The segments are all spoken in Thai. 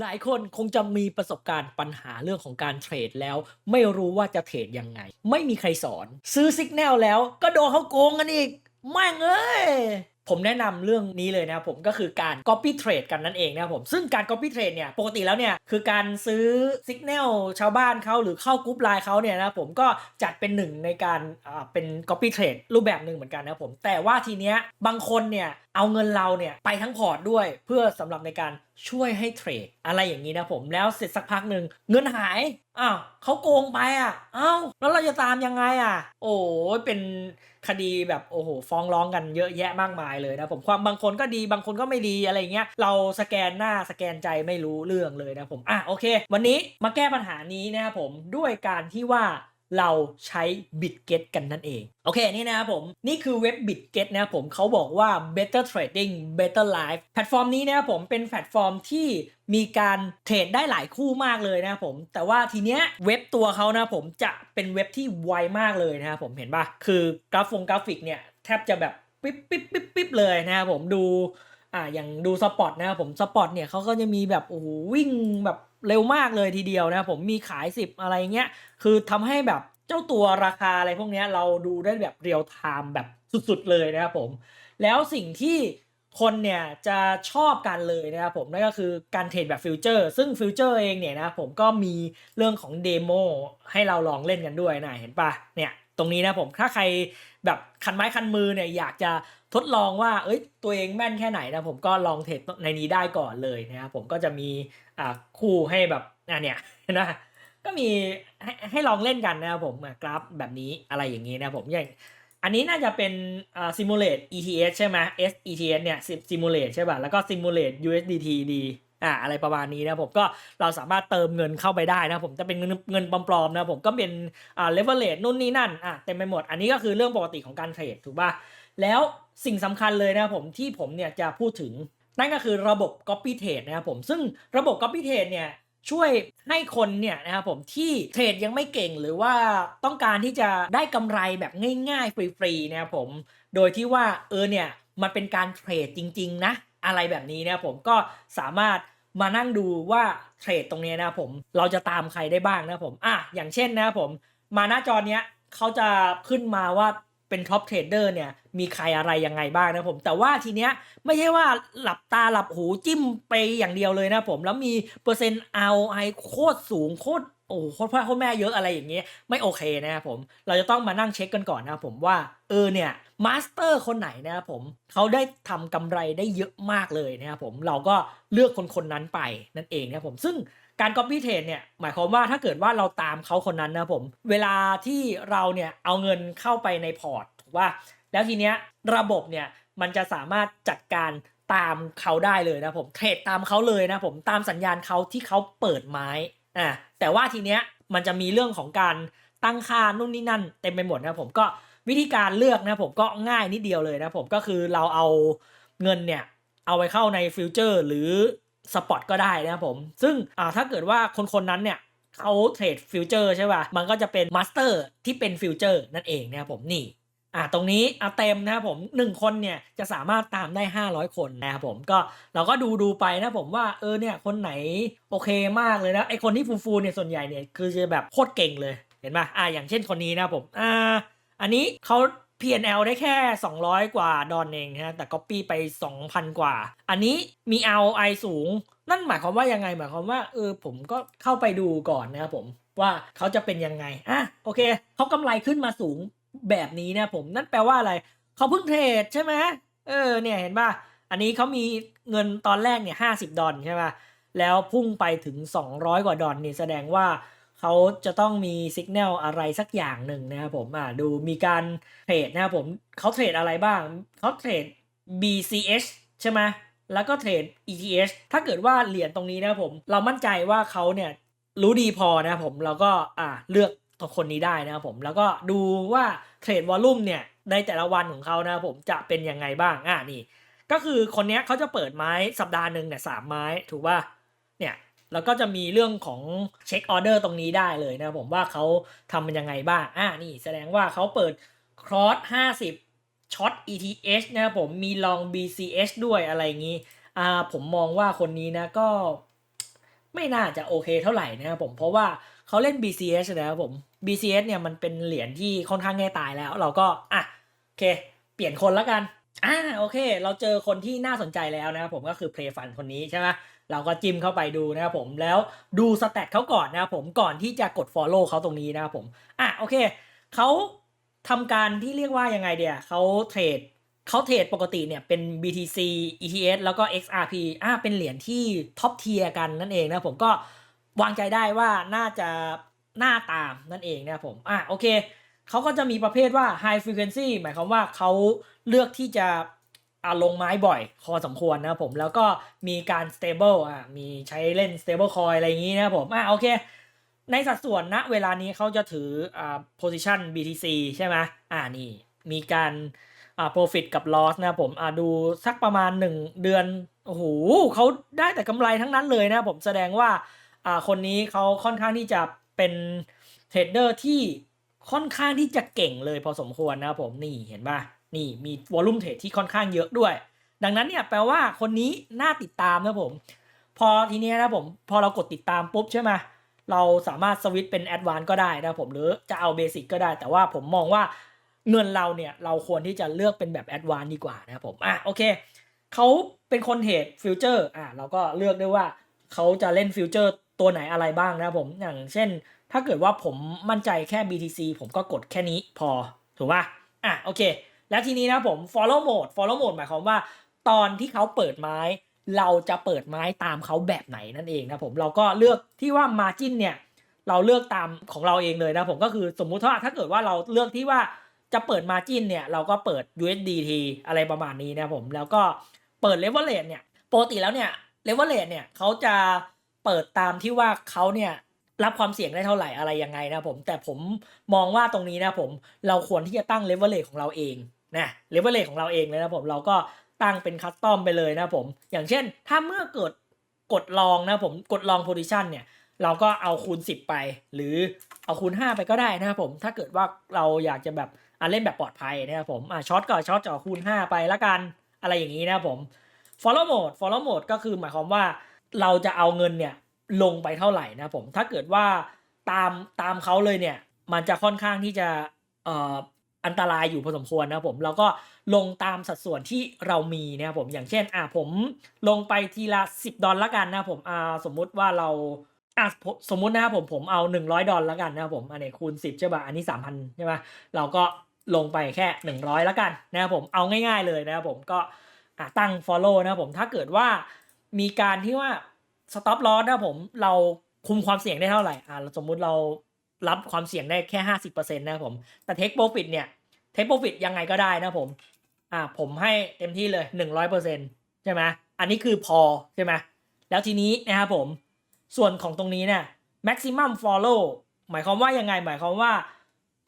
หลายคนคงจะมีประสบการณ์ปัญหาเรื่องของการเทรดแล้ว ไม่รู้ว่าจะเทรดยังไง ไม่มีใครสอน ซื้อสิกแนลแล้วก็โดนเขาโกงกันอีกแม่งเอ้ย ผมแนะนำเรื่องนี้เลยนะครับผมก็คือการ copy trade กันนั่นเองนะครับผมซึ่งการ copy trade เนี่ยปกติแล้วเนี่ยคือการซื้อสิกแนลชาวบ้านเขาหรือเข้ากรุ๊ปไลน์เขาเนี่ยนะผมก็จัดเป็นหนึ่งในการอ่าเป็น copy trade รูปแบบหนึ่งเหมือนกันนะครับผมแต่ว่าทีเนี้ยบางคนเนี่ยเอาเงินเราเนี่ยไปทั้งพอร์ตด้วยเพื่อสำหรับในการช่วยให้เทรดอะไรอย่างนี้นะผมแล้วเสร็จสักพักหนึ่งเงินหายอ้าวเขาโกงไปอะอ้าวแล้วเราจะตามยังไงอะ โอ้เป็นคดีแบบโอ้โหฟ้องร้องกันเยอะแยะมากมายเลยนะผมความบางคนก็ดีบางคนก็ไม่ดีอะไรเงี้ยเราสแกนหน้าสแกนใจไม่รู้เรื่องเลยนะผมอะโอเค วันนี้มาแก้ปัญหานี้นะครับผมด้วยการที่ว่า เราใช้ BitGet กันนั่นเอง โอเคนี่นะครับผม นี่คือเว็บ BitGet นะครับผมเขาบอกว่า better trading better life แพลตฟอร์มนี้นะครับผมเป็นแพลตฟอร์มที่มีการเทรดได้หลายคู่มากเลยนะครับผม แต่ว่าทีเนี้ยเว็บตัวเขานะผมจะเป็นเว็บที่ไวมากเลยนะครับผมเห็นปะคือกราฟงกราฟิกเนี่ยแทบจะแบบปิ๊บปิ๊บปิ๊บปิ๊บเลยนะครับผมดูอ่าอย่างดูสปอตนะครับผมสปอตเนี่ยเขาก็จะมีแบบโอ้โหวิ่งแบบ เร็วมากเลยทีเดียวนะครับผมมีขาย 10 อะไรเงี้ยคือทำให้แบบเจ้าตัวราคาอะไรพวกนี้เราดูได้แบบเรียลไทม์แบบสุดๆเลยนะครับผม แล้วสิ่งที่คนเนี่ยจะชอบกันเลยนะครับผมนั่นก็คือการเทรดแบบฟิวเจอร์ซึ่งฟิวเจอร์เองเนี่ยนะครับผมก็มีเรื่องของเดโมให้เราลองเล่นกันด้วยนะเห็นปะเนี่ยตรงนี้นะผมถ้าใครแบบคันไม้คันมือเนี่ยอยากจะทดลองว่าเอ้ยตัวเองแม่นแค่ไหนนะผมก็ลองเทรดในนี้ได้ก่อนเลยนะครับผมก็จะมี อ่าคู่ให้แบบอะเนี่ยนะก็มีให้ให้ลองเล่นกันนะครับผมกราฟแบบนี้อะไรอย่างนี้นะผมอย่างอันนี้น่าจะเป็นอ่า simulate ETH ใช่ไหม S ETH เนี่ย simulate ใช่ป่ะแล้วก็ simulate USDT ดีอ่าอะไรประมาณนี้นะผมก็เราสามารถเติมเงินเข้าไปได้นะผมจะเป็นเงินเงินปลอมๆนะผมก็เป็นอ่า leverage นู่นนี่นั่นอะเต็มไปหมด อันนี้ก็คือเรื่องปกติของการเทรดถูกป่ะแล้วสิ่งสำคัญเลยนะผมที่ผมเนี่ยจะพูดถึง นั่นก็คือระบบ copy trade นะครับผมซึ่งระบบ copy trade เนี่ยช่วยให้คนเนี่ยนะครับผมที่เทรดยังไม่เก่งหรือว่าต้องการที่จะได้กำไรแบบง่าย ๆ ฟรีๆนะครับผมโดยที่ว่าเออเนี่ยมันเป็นการเทรดจริง ๆ นะ อะไรแบบนี้นะครับผมก็สามารถมานั่งดูว่าเทรดตรงนี้นะครับผมเราจะตามใครได้บ้างนะครับผมอะอย่างเช่นนะครับผมมาหน้าจอเนี้ยเขาจะขึ้นมาว่า เป็นท็อปเทรดเดอร์เนี่ยมีใครอะไรยังไงบ้างนะผม แต่ว่าทีเนี้ยไม่ใช่ว่าหลับตาหลับหูจิ้มไปอย่างเดียวเลยนะผม แล้วมีเปอร์เซ็นต์ ROI โคตรสูงโคตรโอ้โหโคตรพ่อโคตรแม่เยอะอะไรอย่างเงี้ยไม่โอเคนะครับผม เราจะต้องมานั่งเช็คกันก่อนนะครับผมว่าเออเนี่ยมาสเตอร์คนไหนนะครับผมเขาได้ทำกำไรได้เยอะมากเลยนะครับผมเราก็เลือกคนคนนั้นไปนั่นเองนะครับผมซึ่ง การ copy trade เนี่ยหมายความว่าถ้าเกิดว่าเราตามเขาคนนั้นนะผม เวลาที่เราเนี่ยเอาเงินเข้าไปในพอร์ตถูกว่า แล้วทีเนี้ยระบบเนี่ยมันจะสามารถจัดการตามเขาได้เลยนะผมเทรดตามเขาเลยนะผมตามสัญญาณเขาที่เขาเปิดไม้อ่าแต่ว่าทีเนี้ยมันจะมีเรื่องของการตั้งค่านู่นนี่นั่นเต็มไปหมดนะผมก็วิธีการเลือกนะผมก็ง่ายนิดเดียวเลยนะผมก็คือเราเอาเงินเนี่ยเอาไปเข้าในฟิวเจอร์หรือ สปอตก็ได้นะครับผม ซึ่งอ่าถ้าเกิดว่าคนคนนั้นเนี่ยเขาเทรดฟิวเจอร์ใช่ป่ะ มันก็จะเป็นมาสเตอร์ที่เป็นฟิวเจอร์นั่นเองนะครับผมนี่อ่าตรงนี้อะเต็มนะครับผมหนึ่งคนเนี่ยจะสามารถตามได้ 500 คนนะครับผมก็เราก็ดูดูไปนะผมว่าเออเนี่ยคนไหนโอเคมากเลยนะไอคนที่ฟูฟูเนี่ยส่วนใหญ่เนี่ยคือจะแบบโคตรเก่งเลยเห็นป่ะอ่าอย่างเช่นคนนี้นะผมอ่าอันนี้เขา P&L ได้แค่ 200 กว่าดอลเองนะแต่ Copy ไป 2,000 กว่า อันนี้มี ROI สูง นั่นหมายความว่ายังไงหมายความว่าเออผมก็เข้าไปดูก่อนนะครับผมว่าเขาจะเป็นยังไงอะโอเคเขากำไรขึ้นมาสูงแบบนี้นะผมนั่นแปลว่าอะไรเขาเพิ่งเทรดใช่ไหมเออเนี่ยเห็นป่ะอันนี้เขามีเงินตอนแรกเนี่ยห้าสิบดอลใช่ป่ะแล้วพุ่งไปถึง 200 กว่าดอลนี่แสดงว่า เขาจะต้องมีสัญญาณอะไรสักอย่างหนึ่งนะครับผมอ่าดูมีการเทรดนะครับผมเขาเทรดอะไรบ้างเขาเทรด BCH ใช่ไหมแล้วก็เทรด ETH ถ้าเกิดว่าเหรียญตรงนี้นะครับผม เรามั่นใจว่าเขาเนี่ยรู้ดีพอนะครับผมเราก็อ่าเลือกตัวคนนี้ได้นะครับผมแล้วก็ดูว่าเทรดวอลลุ่มเนี่ยในแต่ละวันของเขานะครับผมจะเป็นยังไงบ้างอ่านี่ก็คือคนนี้เขาจะเปิดไม้สัปดาห์หนึ่งเนี่ยสามไม้ถูกป่ะ แล้วก็จะมีเรื่องของเช็คออเดอร์ตรงนี้ได้เลยนะผมว่าเขาทำมันยังไงบ้างอ่านี่แสดงว่าเขาเปิดครอส50ช็อต ETH นะครับผมมีลอง BCH ด้วยอะไรอย่างนี้อ่าผมมองว่าคนนี้นะก็ไม่น่าจะโอเคเท่าไหร่นะครับผมเพราะว่าเขาเล่น BCS นะครับผม BCS เนี่ยมันเป็นเหรียญที่ค่อนข้างง่ายตายแล้ว เราก็อะโอเค เปลี่ยนคนแล้วกันอ่าโอเค เราเจอคนที่น่าสนใจแล้วนะครับผมก็คือ Play Fun คนนี้ใช่ไหม เราก็จิ้มเข้าไปดูนะครับผมแล้วดูสแตทเขาก่อนนะครับผมก่อนที่จะกด Follow เขาตรงนี้นะครับผมอะโอเคเขาทำการที่เรียกว่ายังไงเดียเขาเทรดเขาเทรดปกติเนี่ยเป็น BTC ETH แล้วก็ XRP อ่าเป็นเหรียญที่ท็อปเทียร์กันนั่นเองนะผมก็วางใจได้ว่าน่าจะหน้าตามนั่นเองนะผมอะโอเคเขาก็จะมีประเภทว่า high frequency หมายความว่าเขาเลือกที่จะ อ่าลงไม้บ่อยพอสมควรนะผมแล้วก็มีการ stable อะมีใช้เล่น stable coin อะไรอย่างนี้นะผมอะโอเค ในสัดส่วนณเวลานี้เขาจะถืออ่า position BTC ใช่ไหมอ่านี่ มีการอ่า profit กับ loss นะผมอ่าดูสักประมาณ 1 เดือนโอ้โหเขาได้แต่กำไรทั้งนั้นเลยนะผมแสดงว่าอ่าคนนี้เขาค่อนข้างที่จะเป็นเทรดเดอร์ที่ค่อนข้างที่จะเก่งเลยพอสมควรนะผมนี่เห็นป่ะ นี่มีวอลุ่มเทรดที่ค่อนข้างเยอะด้วย ดังนั้นเนี่ยแปลว่าคนนี้น่าติดตามนะผม พอทีนี้นะผมพอเรากดติดตามปุ๊บใช่ไหมเราสามารถสวิตช์เป็นแอดวานก็ได้นะผมหรือจะเอาเบสิกก็ได้ แต่ว่าผมมองว่าเงินเราเนี่ยเราควรที่จะเลือกเป็นแบบแอดวานดีกว่านะครับผมอะโอเคเขาเป็นคนเทรดฟิวเจอร์อะเราก็เลือกได้ว่าเขาจะเล่นฟิวเจอร์ตัวไหนอะไรบ้างนะครับผมอย่างเช่น ถ้าเกิดว่าผมมั่นใจแค่ BTC ผมก็กดแค่นี้พอถูกป่ะอะโอเค แล้วทีนี้นะผม follow mode follow mode หมายความว่า ตอนที่เขาเปิดไม้ เราจะเปิดไม้ตามเขาแบบไหนนั่นเองนะผมเราก็เลือกที่ว่า margin เนี่ยเราเลือกตามของเราเองเลยนะผมก็คือสมมุติว่าถ้าเกิดว่าเราเลือกที่ว่าจะเปิด margin เนี่ยเราก็เปิด USDT อะไรประมาณนี้นะผมแล้วก็เปิด leverage เนี่ยปกติแล้วเนี่ย leverage เนี่ยเขาจะเปิดตามที่ว่าเขาเนี่ยรับความเสี่ยงได้เท่าไหร่อะไรยังไงนะผม แต่ผมมองว่าตรงนี้นะผมเราควรที่จะตั้ง leverage ของเราเอง นะเลเวลเลของเราเองเลยนะผมเราก็ตั้งเป็นคัสตอมไปเลยนะผม อย่างเช่น ถ้าเมื่อเกิดกดลองนะผมกดลองโพซิชันเนี่ยเราก็เอาคูณ 10 ไป หรือเอาคูณ 5 ไปก็ได้นะครับผมถ้าเกิดว่าเราอยากจะแบบอะเล่นแบบปลอดภัยนะครับผมอะช็อตก็ช็อตจ่อคูณ 5 ไปละกันอะไรอย่างนี้นะครับผม follow mode follow mode ก็คือหมายความว่าเราจะเอาเงินเนี่ยลงไปเท่าไหร่นะครับผมถ้าเกิดว่าตามตามเขาเลยเนี่ยมันจะค่อนข้างที่จะเอ่อ อันตรายอยู่พอสมควรนะผมเราก็ลงตามสัดส่วนที่เรามีนะครับผมอย่างเช่นอะผมลงไปทีละ 10 ดอลละกันนะผมอ่าสมมุติว่าเราอะสมมุตินะครับผมผมเอา 100 ดอลละกันนะครับผมอันนี้คูณ 10ใช่ป่ะอันนี้ 3,000ใช่ป่ะเราก็ลงไปแค่ 100ละกันนะครับผมเอาง่าย ๆเลยนะครับผมก็อะตั้ง follow นะครับผมถ้าเกิดว่ามีการที่ว่า stop loss นะครับผมเราคุมความเสี่ยงได้เท่าไหร่อะสมมุติเรา รับความเสี่ยงได้แค่ห้าสิบเปอร์เซ็นต์นะผม แต่เทคโปรฟิตเนี่ยเทคโปรฟิตยังไงก็ได้นะผม อ่า ผมให้เต็มที่เลยหนึ่งร้อยเปอร์เซ็นต์ใช่ไหมอันนี้คือพอใช่ไหมแล้วทีนี้นะครับผม ส่วนของตรงนี้เนี่ย maximum follow หมายความว่ายังไง หมายความว่า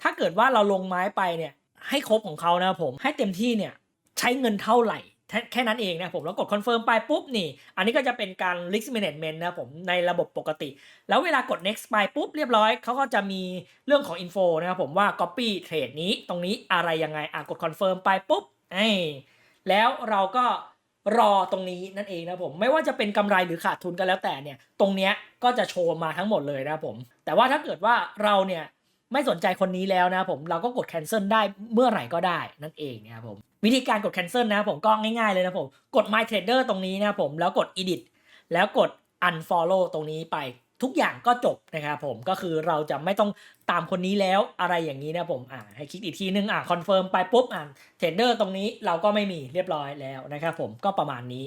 ถ้าเกิดว่าเราลงไม้ไปเนี่ย ให้ครบของเขานะครับผม ให้เต็มที่เนี่ย ใช้เงินเท่าไหร่ แค่แค่นั้นเองนะผมแล้วกดคอนเฟิร์มไปปุ๊บนี่ อันนี้ก็จะเป็นการ risk management นะผมในระบบปกติ แล้วเวลากด next ไปปุ๊บเรียบร้อยเขาก็จะมีเรื่องของ info นะครับผมว่า copy trade นี้ตรงนี้อะไรยังไงอะกด confirm ไปปุ๊บไอ้แล้วเราก็รอตรงนี้นั่นเองนะผมไม่ว่าจะเป็นกำไรหรือขาดทุนก็แล้วแต่เนี่ย ตรงเนี้ยก็จะโชว์มาทั้งหมดเลยนะผม แต่ว่าถ้าเกิดว่าเราเนี่ยไม่สนใจคนนี้แล้วนะผมเราก็กด cancel ได้เมื่อไหร่ก็ได้นั่นเองนะครับผม วิธีการกด cancel นะผมก็ง่ายๆเลยนะผม กด my trader ตรงนี้นะผมแล้วกด edit แล้วกด unfollow ตรงนี้ไปทุกอย่างก็จบนะครับผมก็คือเราจะไม่ต้องตามคนนี้แล้วอะไรอย่างนี้นะผมอ่าให้คลิกอีกทีนึงอ่าคอนเฟิร์มไปปุ๊บอ่าเทรดเดอร์ตรงนี้เราก็ไม่มีเรียบร้อยแล้วนะครับผมก็ประมาณนี้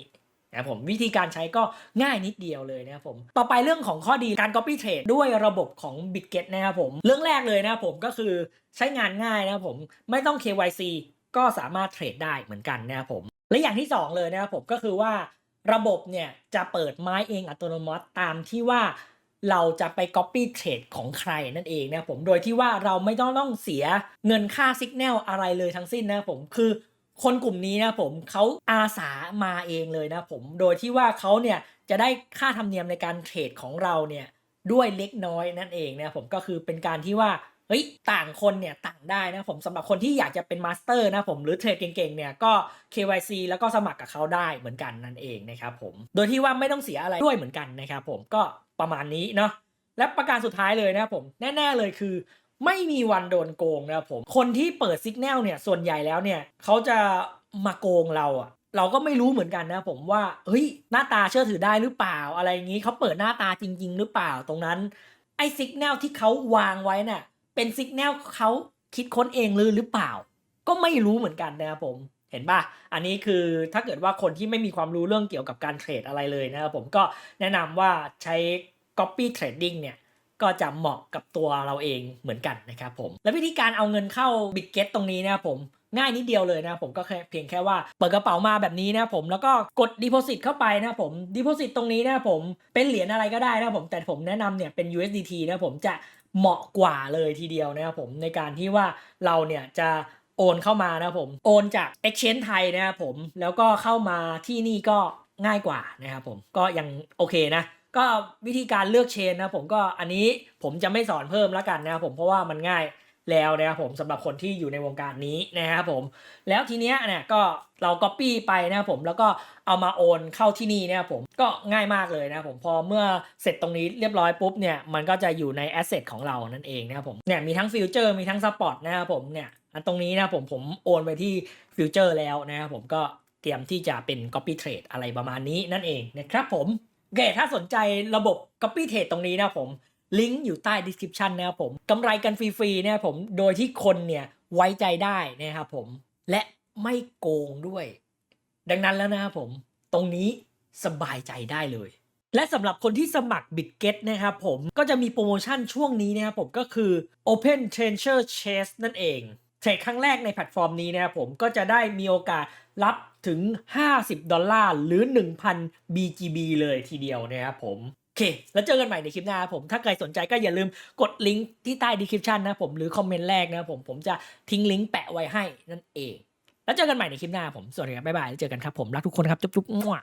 นะผมวิธีการใช้ก็ง่ายนิดเดียวเลยนะครับผมต่อไปเรื่องของข้อดีการ copy trade ด้วยระบบของ Bitget นะครับผมเรื่องแรกเลยนะครับผมก็คือใช้งานง่ายนะครับผมไม่ต้อง KYC ก็สามารถเทรดได้เหมือนกันนะครับผม และอย่างที่สองเลยนะครับผมก็คือว่าระบบเนี่ยจะเปิดไม้เองอัตโนมัติตามที่ว่าเราจะไป Copy Trade ของใครนั่นเองนะผม โดยที่ว่าเราไม่ต้องต้องเสียเงินค่าสัญญาณอะไรเลยทั้งสิ้นนะผม คือคนกลุ่มนี้นะผมเขาอาสามาเองเลยนะผม โดยที่ว่าเขาเนี่ยจะได้ค่าธรรมเนียมในการเทรดของเราเนี่ยด้วยเล็กน้อยนั่นเองนะผมก็คือเป็นการที่ว่า เฮ้ยต่างคนเนี่ยต่างได้นะผมสำหรับคนที่อยากจะเป็นมาสเตอร์นะผมหรือเทรดเก่งๆเนี่ยก็ KYC แล้วก็สมัครกับเขาได้เหมือนกันนั่นเองนะครับผมโดยที่ว่าไม่ต้องเสียอะไรด้วยเหมือนกันนะครับผมก็ประมาณนี้เนาะและประการสุดท้ายเลยนะครับผมแน่ๆเลยคือไม่มีวันโดนโกงนะครับผม คนที่เปิด s ิ g แนลเนี่ยส่วนใหญ่แล้วเนี่ยเขาจะมาโกงเราอะเราก็ไม่รู้เหมือนกันนะผมว่าเฮ้ยหน้าตาเชื่อถือได้หรือเปล่าอะไรอย่างนี้เขาเปิดหน้าตาจริง ๆ หรือเปล่าตรงนั้นไอ้สิกแนลที่เขาวางไว้น่ะ เป็นสิกแนลเขาคิดค้นเองหรือหรือเปล่า ก็ไม่รู้เหมือนกันนะครับผมเห็นป่ะ อันนี้คือถ้าเกิดว่าคนที่ไม่มีความรู้เรื่องเกี่ยวกับการเทรดอะไรเลยนะครับผมก็แนะนำว่าใช้ copy trading เนี่ยก็จะเหมาะกับตัวเราเองเหมือนกันนะครับผม และวิธีการเอาเงินเข้า b i t g e t ตรงนี้นะครับผมง่ายนิดเดียวเลยนะครับผมก็แค่เพียงแค่ว่าเปิดกระเป๋ามาแบบนี้นะครับผมแล้วก็กด Deposit เข้าไปนะครับผม Deposit ตรงนี้นะครับผมเป็นเหรียญอะไรก็ได้นะครับผมแต่ผมแนะนำเนี่ยเป็น USDT นะครับผมจะ เหมาะกว่าเลยทีเดียวนะครับผมในการที่ว่าเราเนี่ยจะโอนเข้ามานะครับผมโอนจาก Exchange ไทยนะครับผมแล้วก็เข้ามาที่นี่ก็ง่ายกว่านะครับผมก็ยังโอเคนะก็วิธีการเลือกเชนนะผมก็อันนี้ผมจะไม่สอนเพิ่มแล้วกันนะครับผมเพราะว่ามันง่าย แล้วนะครับผมสำหรับคนที่อยู่ในวงการนี้นะครับผม แล้วทีเนี้ยเนี่ยก็เรา Copy ไปนะครับผมแล้วก็เอามาโอนเข้าที่นี่นะครับผมก็ง่ายมากเลยนะครับผมพอเมื่อเสร็จตรงนี้เรียบร้อยปุ๊บเนี่ยมันก็จะอยู่ใน Asset ของเรานั่นเองนะครับผมเนี่ยมีทั้งฟิวเจอร์มีทั้งสปอร์ตนะครับผมเนี่ยอันตรงนี้นะครับผมผมโอนไปที่ฟิวเจอร์แล้วนะครับผมก็เตรียมที่จะเป็น Copy Trade อะไรประมาณนี้นั่นเองนะครับผมโอเคถ้าสนใจระบบ Copy Trade ตรงนี้นะครับผม ลิงก์อยู่ใต้ description นะครับผมกำไรกันฟรีๆนะครับผมโดยที่คนเนี่ยไว้ใจได้นะครับผม และไม่โกงด้วย ดังนั้นแล้วนะครับผม ตรงนี้สบายใจได้เลย และสำหรับคนที่สมัคร BitGet นะครับผมก็จะมีโปรโมชั่นช่วงนี้นะครับผมก็คือ Open Treasure Chest นั่นเองเทรดครั้งแรกในแพลตฟอร์มนี้นะครับผมก็จะได้มีโอกาสรับถึง 50 ดอลลาร์ หรือ 1,000 BGB เลยทีเดียวนะครับผม เค แล้วเจอกันใหม่ในคลิปหน้าผม ถ้าใครสนใจก็อย่าลืมกดลิงก์ที่ใต้ดีคริปชันนะผมหรือคอมเมนต์แรกนะผมผมจะทิ้งลิงก์แปะไว้ให้นั่นเอง แล้วเจอกันใหม่ในคลิปหน้าผมสวัสดีครับบ๊ายบายแล้วเจอกันครับผมรักทุกคนครับจุ๊บๆมั่ว